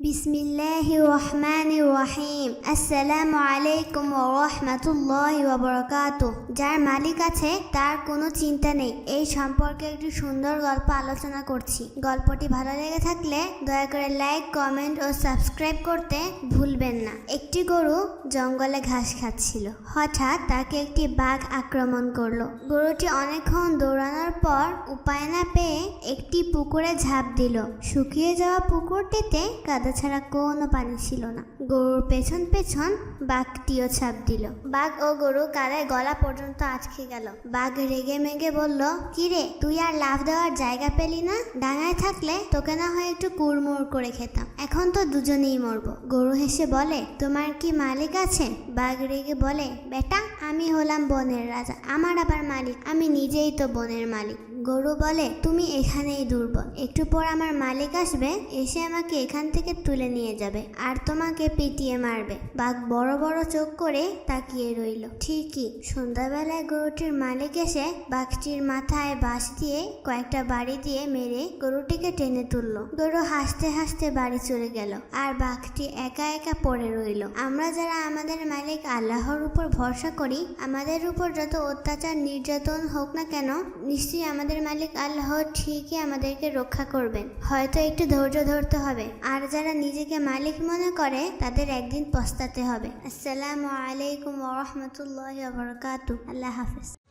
বিসমিল্লাহ রহমান রহিম। আসসালামু আলাইকুম রহমাতুল্লাহ ওবরাকাত যার মালিক আছে, তার কোনো চিন্তা নেই। এই সম্পর্কে একটি সুন্দর গল্প আলোচনা করছি। গল্পটি ভালো লেগে থাকলে দয়া করে লাইক, কমেন্ট ও সাবস্ক্রাইব করতে ভুলবেন না। একটি গরু জঙ্গলে ঘাস খাচ্ছিল। হঠাৎ তাকে একটি বাঘ আক্রমণ করল। গরুটি অনেকক্ষণ দৌড়ানোর পর উপায় না পেয়ে একটি পুকুরে ঝাঁপ দিল। শুকিয়ে যাওয়া পুকুরটিতে ছাড়া কোনো পানি ছিল না। গরুর পেছন পেছন বাঘটিও ছাপ দিল। বাঘ ও গরু কাদায় গলা পর্যন্ত আটকে গেল। বাঘ রেগে মেগে বলল, কিরে, তুই আর লাভ দেওয়ার জায়গা পেলি না? ডাঙায় থাকলে তোকে না হয় একটু কুড়মুড় করে খেতাম। এখন তো দুজনেই মরবো। গরু হেসে বলে, তোমার কি মালিক আছে? বাঘ রেগে বলে, বেটা, আমি হলাম বনের রাজা। আমার আবার মালিক। আমি নিজেই তো বনের মালিক। গরু বলে, তুমি এখানেই দুর্বল। একটু পর আমার মালিক আসবে, এসে আমাকে এখান থেকে তুলে নিয়ে যাবে আর তোমাকে পিটিয়ে মারবে। বাঘ বড় বড় চোখ করে তাকিয়ে রইল। ঠিকই, সন্ধ্যাবেলায় গরুটির মালিক এসে বাঘটির মাথায় বাঁশ দিয়ে কয়েকটা বাড়ি দিয়ে মেরে গরুটিকে টেনে তুললো। গরু হাসতে হাসতে বাড়ি চলে গেল আর বাঘটি একা একা পড়ে রইল। আমরা যারা আমাদের মালিক আল্লাহর উপর ভরসা করি, আমাদের উপর যত অত্যাচার, নির্যাতন হোক না কেন, নিশ্চয়ই আমাদের মালিক আল্লাহ ঠিকই আমাদেরকে রক্ষা করবেন। হয়তো একটু ধৈর্য ধরতে হবে। আর যারা নিজেকে মালিক মনে করে, তাদের একদিন পস্তাতে হবে। আসসালামু আলাইকুম ওরহমতুল্লাহ বরকাতু আল্লাহ হাফিজ।